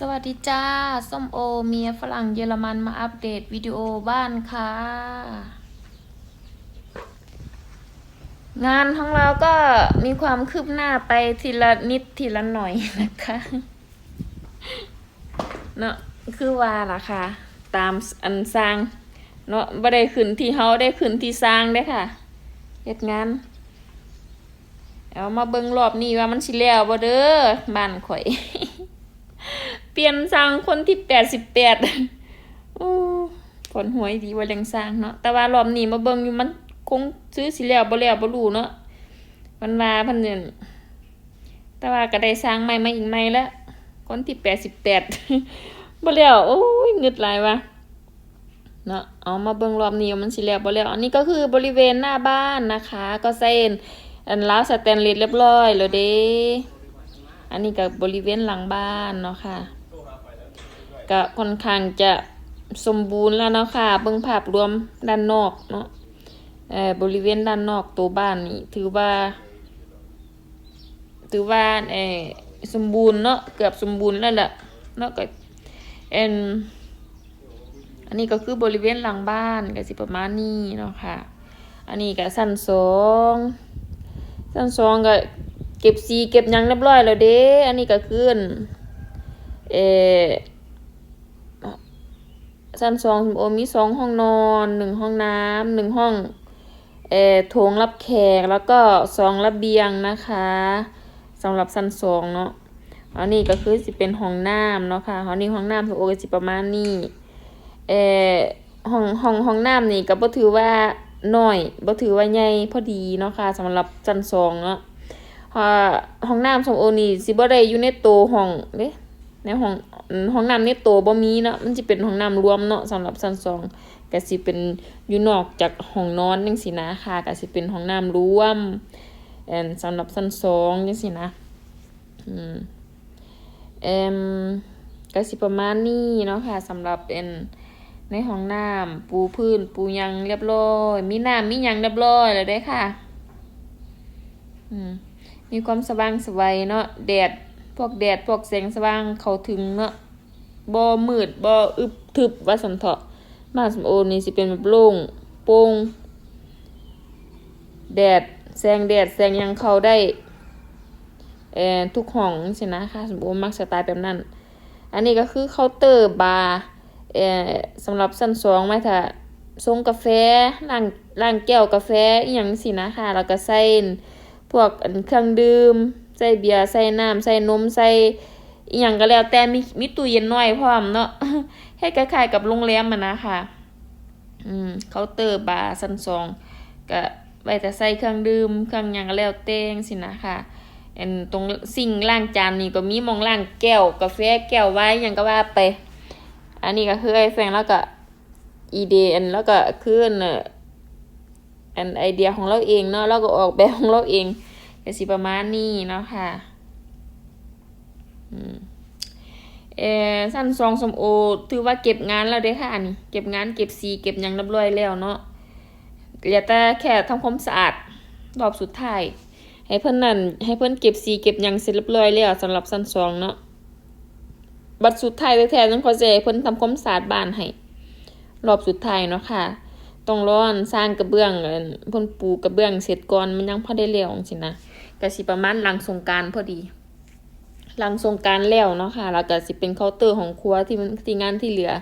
สวัสดีจ้า ส้มโอ เมียฝรั่งเยอรมันมาอัปเดตวิดีโอบ้านค่ะ งานของเราก็มีความคืบหน้าไปทีละนิดทีละหน่อยนะคะเนาะคือว่าล่ะค่ะ ตามอันสร้างเนาะบ่ได้ขึ้นที่เฮาได้ขึ้นที่สร้างเด้ค่ะเฮ็ดงานเอามาเบิ่งรอบนี้ว่ามันสิแล้วบ่เด้อบ้านข่อย เปลี่ยนสร้างคนที่แปดสิบแปดโอ้ผลหวยดีว่ายังสร้างเนาะ แต่ว่ารอบนี้มาเบิ่งอยู่มันคงซื้อสิแล้วบ่แล้วบ่รู้เนาะมันว่าพันเนี่ยแต่ว่าก็ได้สร้างใหม่มาอีกใหม่แล้ว คนที่แปดสิบแปดบ่แล้วโอ้ยเงึดหลายว่ะเนาะเอามาเบิ่งรอบนี้ว่มันสิแล้วบ่แล้วอันนี้ก็คือบริเวณหน้าบ้านนะคะ ก็เส้นอันล้าวสแตนเลสเรียบร้อยแล้วเด้อันนี้ก็บริเวณหลังบ้านเนาะค่ะ ก็ค่อนข้างจะสมบูรณ์แล้วเนาะค่ะ เบิ่งภาพรวมด้านนอกเนาะเออบริเวณด้านนอกตัวบ้านนี่ถือว่า ถือว่าเออสมบูรณ์เนาะเกือบสมบูรณ์แล้วแหละเนาะก็เอ็นอันนี้ก็คือบริเวณหลังบ้านก็สิประมาณนี้เนาะค่ะ อันนี้ก็สั้นสองสั้นสองก็เก็บสีเก็บยังเรียบร้อยแล้วเด้ อันนี้ก็คืออันเออ ชั้นสองโอมีสองห้องนอนหนึ่งห้องน้ำหนึ่งห้องเอ่อโถงรับแขกแล้วก็สองระเบียงนะคะสำหรับชั้นสองเนาะอันนี้ก็คือสิเป็นห้องน้ำเนาะค่ะอันนี้ห้องน้ำของโอก็สิประมาณนี้เอ่อห้องห้องห้องน้ำนี่ก็บ่ถือว่าน้อยบ่ถือว่าใหญ่พอดีเนาะค่ะสำหรับชั้นสองเนาะห้องน้ำของโอนี่สิบ่ได้อยู่ในโตห้องเด้ ในห้องห้องน้ำในโตวบ่มีเนาะมันจะเป็นห้องน้ำรวมเนาะสำหรับชั้นสองก็สิเป็นอยู่นอกจากห้องนอนจังซี่นะค่ะก็สิเป็นห้องน้ำรวมแอนสำหรับชั้นสองจังซี่นะอืมเอ็มก็สิประมาณนี้เนาะค่ะสำหรับเป็นในห้องน้ำปูพื้น ปูยังเรียบร้อยมีน้ำมียังเรียบร้อยแล้วเด้ค่ะ อืมมีความสว่างสวัยเนาะแดด พวกแดดพวกแสงสว่างเขาถึงเนาะบ่มืดบ่อึบทึบว่าสันเถาะบ้านสมโอนี่สิเป็นแบบโล่งโปร่งแดดแสงแดดแสงยังเขาได้เอ่อทุกห้องสินะค่ะสมโอมักสไตล์แบบนั้น อันนี้ก็คือเคาน์เตอร์บาร์เอ่อสำหรับชั้นสองไว้ถ้าส่งกาแฟล้างล้างแก้วกาแฟอีหยังสินะค่ะแล้วก็ใส่พวกอันเครื่องดื่ม ใส่เบียร์ใส่น้ำใส่นมใส่อีหยังก็แล้วแต่มีมีตู้เย็นน้อยพร้อมเนาะให้คล้ายๆกับโรงแรมอะนะค่ะ อืมเคาน์เตอร์บาร์ชั้นสองก็ไว้แต่ใส่เครื่องดื่มเครื่องหยังก็แล้วแต่จังซี่นะค่ะอันตรงซิงล้างจานนี่ก็มีมองล้างแก้วกาแฟแก้วไว้ยังก็ว่าไป อันนี้ก็คือไอ้แฟงแล้วก็อีเดอันแล้วก็คืออันน่ะอันไอเดียของเราเองเนาะเราก็ออกแบบของเราเอง ก็สิประมาณนี้เนาะค่ะอืมเออสั้นซองสมโอถือว่าเก็บงานแล้วเด้ค่ะนี่เก็บงานเก็บสีเก็บยังเรียบร้อยแล้วเนาะเหลือแต่แค่ทำความสะอาดรอบสุดท้ายให้เพิ่อนนั่นให้เพิ่อนเก็บสีเก็บยังเสร็จเรียบร้อยแล้วสำหรับสั้นซองเนาะบัดสุดท้ายแท้ๆจังขอสิให้เพิ่อนทำความสะอาดบ้านให้รอบสุดท้ายเนาะค่ะ ต้องร้อนสร้างกระเบื้องเอิ่นเพ่นปูกระเบื้องเสร็จก่อนมันยังพอได้แล้วจังซี่นะก็สิประมาณหลังสงกานต์พอดีหลังสงกานต์แล้วเนาะค่ะแล้วก็สิเป็นเคาน์เตอร์ของครัวที่มันที่งานที่เหลือ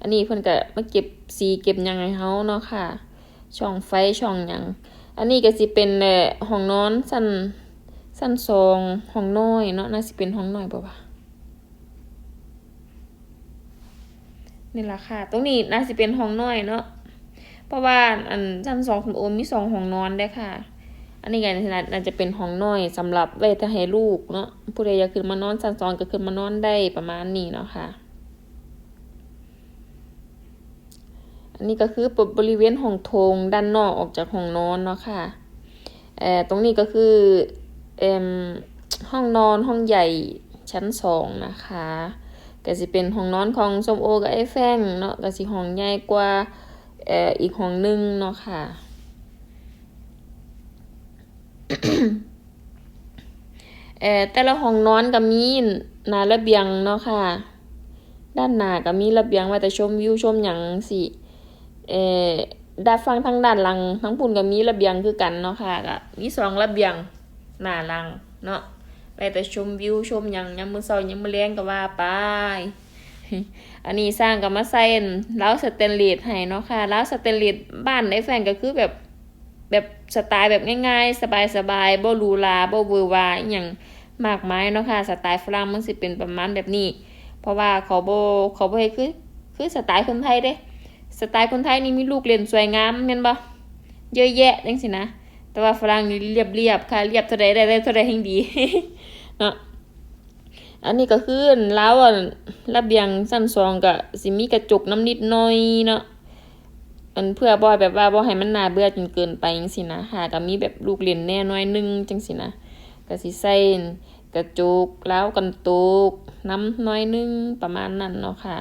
อันนี้เพิ่นก็มาเก็บสีเก็บยังให้เฮาเนาะค่ะ ช่องไฟช่องหยังอันนี้ก็สิเป็นห้องนอนสั้นสั้นสองห้องน้อยเนาะน่าสิเป็นห้องน้อยบ่วะนี่ล่ะค่ะ ตรงนี้น่าสิเป็นห้องน้อยเนาะ เพราะว่าอันชั้นสองของโอมมีสองห้องนอนได้ค่ะ อันนี้ก็น่าจะเป็นห้องน้อยสำหรับไว้ถ้าให้ลูกเนาะผู้ใดอยากขึ้นมานอนชั้นสองก็ขึ้นมานอนได้ประมาณนี้เนาะค่ะอันนี้ก็คือบริเวณห้องโถงด้านนอกออกจากห้องนอนเนาะค่ะเอ่อตรงนี้ก็คือเอ่มห้องนอนห้องใหญ่ชั้นสองนะคะก็สิเป็นห้องนอนของส้มโอกับไอ้แฟงเนาะก็สิห้องใหญ่กว่า เอ่ออีกห้องหนึงเนาะค่ะเอ่อแต่ละห้องนอนก็มีหน้าระเบียงเนาะค่ะ ด้านหน้าก็มีระเบียงไว้แต่ชมวิวชมหยังสิเอ่อด้านฝั่งทางด้านหลังทั้งปุ่นก็มีระเบียงคือกันเนาะค่ะก็มีสองระเบียงหน้าหลังเนาะไว้แต่ชมวิวชมหยังยามมื้อเช้ายามมื้อแลงก็ว่าไป อันนี้สร้างก็มาใส่ราวสแตนเลสให้เนาะค่ะราวสแตนเลสบ้านไอ้แฟนก็คือแบบแบบสไตล์แบบง่ายๆ สบายๆบ่หรูหราบ่เวอร์วาอหย่างมากมายเนาะค่ะสไตล์ฝรั่งมันสิเป็นประมาณแบบนี้ เพราะว่าเขาบ่เขาบ่เฮ็ดคือคือสไตล์คนไทยเด้ สไตล์คนไทยนี่มีลูกเล่นสวยงามแม่นบ่เยอะแยะจังซี่นะ แต่ว่าฝรั่งนี่เรียบๆค่ะเรียบเท่าใดได้เท่าใดแห่งดีเนาะ อันนี้ก็คือลาวอะระเบียงชั้นสองก็สิมีกระจกน้ำนิดหน่อยเนาะอันเพื่อบ่ให้แบบว่าบ่ให้มันน่าเบื่อจนเกินไปจังซี่นะค่ะก็มีแบบลูกเล่นแน่น้อยหนึงจังซี่นะก็สิใส่กระจกแลาวกันตกน้ำน้อยหนึงประมาณนั้นเนาะค่ะ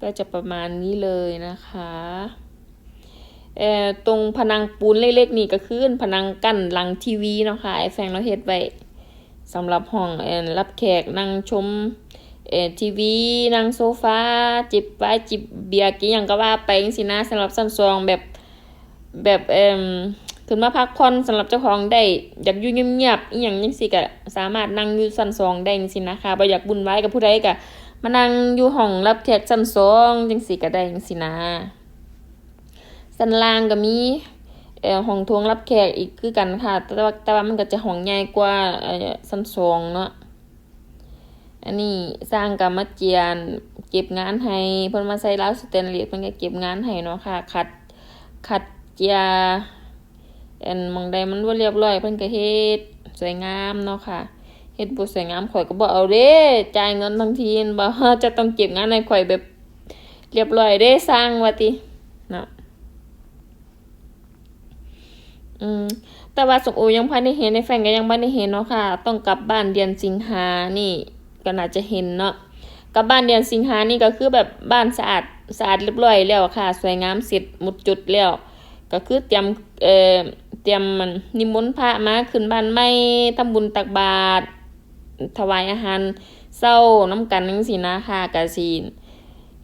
ก็จะประมาณนี้เลยนะคะเอ่อตรงผนังปูนเล็กๆนี่ก็คือผนังกั้นหลังทีวีเนาะค่ะไอแฟงเราเฮ็ดไว้ สำหรับห้องเอ่อรับแขกนั่งชมเอทีวีนั่งโซฟาจิบไวน์จิบเบียร์กินหยังก็ว่าไปจังซี่นะสำหรับซัมซุงแบบแบบเอ่มขึ้นมาพักผ่อนสำหรับเจ้าของได้อยากอยู่เงียบๆอีหยังจังซี่ก็สามารถนั่งอยู่ชั้นสองได้จังซี่นะคะบ่อยากบุ่นวายกับผู้ใดก็มานั่งอยู่ห้องรับแขกชั้นสองจังซี่ก็ได้จังซี่นะชั้นล่างก็มี ห้องโถงรับแขกอีกคือกันค่ะ แต่ว่าแต่ว่ามันก็จะห้องใหญ่กว่าเอ่อชั้นสองเนาะอันนี้สร้างกรรมเจียนเก็บงานให้เพิ่นมาใส่ราวสแตนเลสเพิ่นก็เก็บงานให้เนาะค่ะ ขัดขัดเจียอันมองใดมันบ่าเรียบร้อยเพิ่นก็เฮ็ดสวยงามเนาะค่ะเฮ็ดบ่สวยงามข่อยก็บ่เอาเด้จ่ายเงินทั้งทีนบ่จะต้องเก็บงานให้ข่อยแบบ เรียบร้อยเด้สร้างว่าติเนาะ อืมแต่ว่าสมโอยังพันได้เห็นในแฟนก็ยังบ่ได้เห็นเนาะค่ะ ต้องกลับบ้านเดือนสิงหานี่ก็น่าจะเห็นเนาะกลับบ้านเดือนสิงหานี่ก็คือแบบบ้านสะอาดสะอาดเรียบร้อยแล้วค่ะ สวยงามเสร็จหมดจุดแล้ว ก็คือเตรียมเอ่อเตรียมมันนิมนต์พระมาขึ้นบ้านใหม่ทำบุญตักบาตรถวายอาหารเช้าน้ำกันจังซี่นะค่ะก็สิ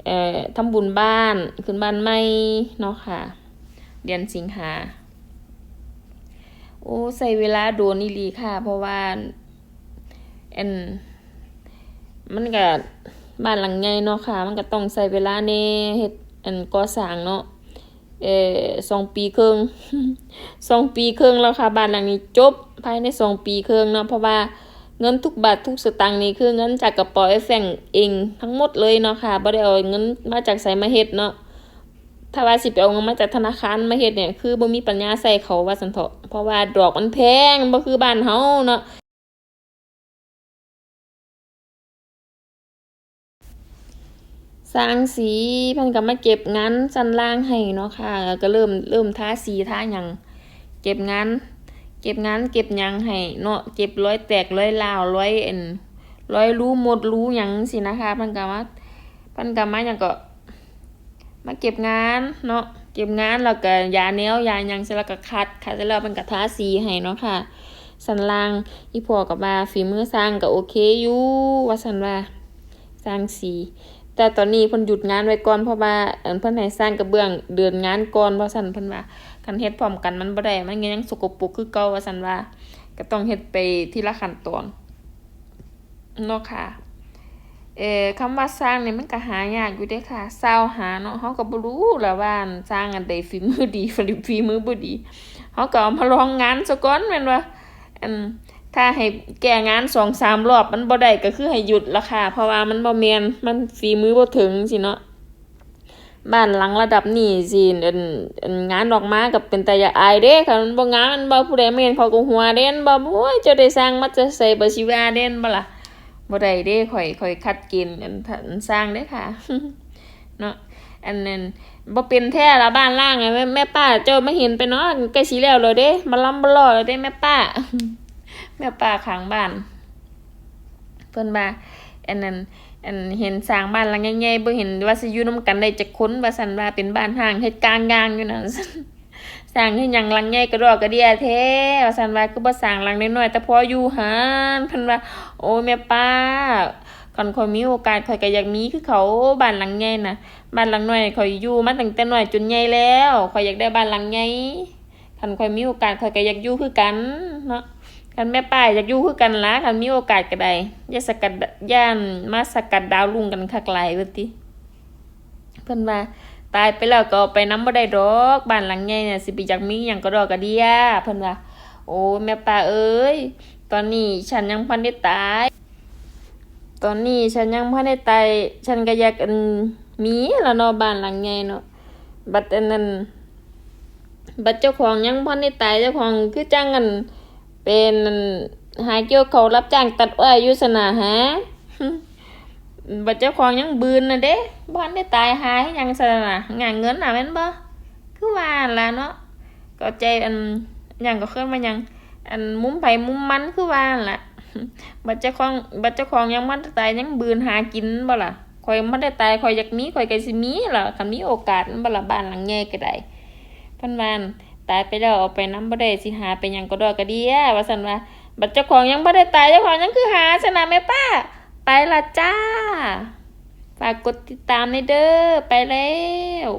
เอ่อทำบุญบ้านขึ้นบ้านใหม่เนาะค่ะ เดือนสิงหา โอ้ใส่เวลาโดนอีหลีค่ะ เพราะว่าอันมันก็บ้านหลังใหญ่เนาะค่ะ มันก็ต้องใช้เวลาแหน่เฮ็ดอันก่อสร้างเนาะเอ่อสองปีครึ่งสองปีครึ่งแล้วค่ะบ้านหลังนี้จบภายในสองปีครึ่งเนาะเพราะว่าเงินทุกบาททุกสตางค์นี่คือเงินจากกระเป๋าไอ้แฟงเองทั้งหมดเลยเนาะค่ะบ่ได้เอาเงินมาจากไสมาเฮ็ดเนาะ ถ้าว่าสิไปเอาเงินมาจากธนาคารมาเฮ็ดเนี่ยคือบ่มีปัญญาใส่เขาว่าซั่นเถาะเพราะว่าดอกมันแพงบ่คือบ้านเฮาเนาะสร้างสีเพิ่นก็มาเก็บงานชั้นล่างให้เนาะค่ะแล้วก็เริ่มเริ่มทาสีทาหยังเก็บงานเก็บงานเก็บหยังให้เนาะเก็บร้อยแตกร้อยร้าวร้อยเอ็นร้อยรูหมดรูหยังสินะคะเพิ่นก็มาเพิ่นก็มาหยังก็ มาเก็บงานเนาะเก็บงานแล้วก็ยาแนวยายังเสร็จแล้วก็คัดคัดเสร็จแล้วเพิ่นก็ทาสีให้เนาะค่ะ สันล่างอีพอก็ว่าฝีมือสร้างก็โอเคอยู่ว่าซั่นว่าสร้างสีแต่ตอนนี้เพิ่นหยุดงานไว้ก่อนเพราะว่าเพิ่นให้สร้างกระเบื้องเดือนงานก่อนว่าซั่นเพิ่นว่าคันเฮ็ดพร้อมกันมันบ่ได้มันยังสกปรกคือเก่าว่าซั่นว่า ก็ต้องเฮ็ดไปทีละขั้นตอนเนาะค่ะ เอ่อคำว่าสร้างนี่มันก็หายากอยู่เด้ค่ะซาวหาเนาะเฮาก็บ่รู้ล้วว่านสร้างอันใดฝีมือดีฝีมือบ่ดีเฮาก็เอามาลองงานซะก่อนแม่นว่าอันถ้าให้แก้งานสองสามรอบมันบ่ได้ก็คือให้หยุดละค่ะ เพราะว่ามันบ่แมนมันฝีมือบ่ถึงสิเนาะบ้านหลังระดับนี้สิอันอันงานออกไมาก็เป็นตายาอายเด้ค่ะมันบ่งามมันบ่ผู้ใดมาเห็นเขาก็หัวเด่นบ่โอ้ยเจ้าได้สร้างมาจะใส่บ่สิว่าเด่นบ่ล่ะ บ่ได้เด้ข่อยข่อยคัดกณฑ์อันอันสร้างเด้ค่ะเนาะอันนั้นบ่เป็นแท้ละบ้านล่างอะแม่แม่ป้าเจ้ามาเห็นไปเนาะใกล้สิแล้วแล้วเด้มาลำบ่รอแล้วเด้แม่ป้า แม่ป้าข้างบ้าน เพิ่นว่าอันนั้นอันเห็นสร้างบ้านหลังใหญ่ๆบ่เห็นว่าสิอยู่นํกันได้จักคนว่าซั่นว่าเป็นบ้านห้างเฮ็ดกลางยางอยู่นั่น สร้างเฮ็ดหยังหลังใหญ่กระดอกกระเดียแท้ว่าซั่นว่าคือบ่สร้างหลังน้อยๆแต่พออยู่หันเพิ่นว่า โอ้ยแม่ป้าคันข่อยมีโอกาสข่อยก็อยากมีคือเขาบ้านหลังใหญ่น่ะบ้านหลังน้อยข่อยอยู่มาตั้งแต่น้อยจนใหญ่แล้วข่อยอยากได้บ้านหลังใหญ่คันข่อยมีโอกาสข่อยก็อยากอยู่คือกันเนาะคันแม่ป้าอยากอยู่คือกันละคันมีโอกาสก็ได้อย่าสกัดย่านมาสกัดดาวรุ่งกันคักหลายว่าติเพิ่นว่า ตายไปแล้วก็ไปน้ำบ่ได้ดอกบ้านหลังใหญ่เนี่ยสิไปอยากมีหยังก็ดอกกระเดียเพิ่นว่าโอ้แม่ป้าเอ้ย ตอนนี้ฉันยังพันได้ตาย ตอนนี้ฉันยังพันได้ตายฉันก็อยากอันมีแล้วเนาะบ้านหลังใหญ่เนาะบัดอันนั้นบัดเจ้าของยังพันได้ตายเจ้าของคือจังอันเป็นนหาเกี่ยวเขารับจ้างตัดอ้อยอยู่สนะฮะ บัดเจ้าของยังบืนนะเด้บ่ทันได้ตายหายยังซะน่ะงานเงินน่ะแม่นบ่คือว่าล่ะเนาะก็ใจอันยังก็เคลื่อนมายัง อันมุมไผมุมมันคือว่าล่ะบัดเจ้าของบัดเจ้าของยังบ่ได้ตายยังบืนหากินบ่ล่ะข่อยบ่ได้ตายข่อยอยากมีข่อยก็สิมีล่ะคันมีโอกาสบ่ล่ะบ้านหลังใหญ่ก็ได้เพิ่นว่าตายไปแล้วเอาไปนำบ่ได้สิหาไปหยังก็ดอกกระเดียว่าซั่นว่าบัดเจ้าของยังบ่ได้ตายเจ้าของยังคือหาซะนะแม่ป้า ไปละจ้า ฝากกดติดตามในเด้อ ไปแล้ว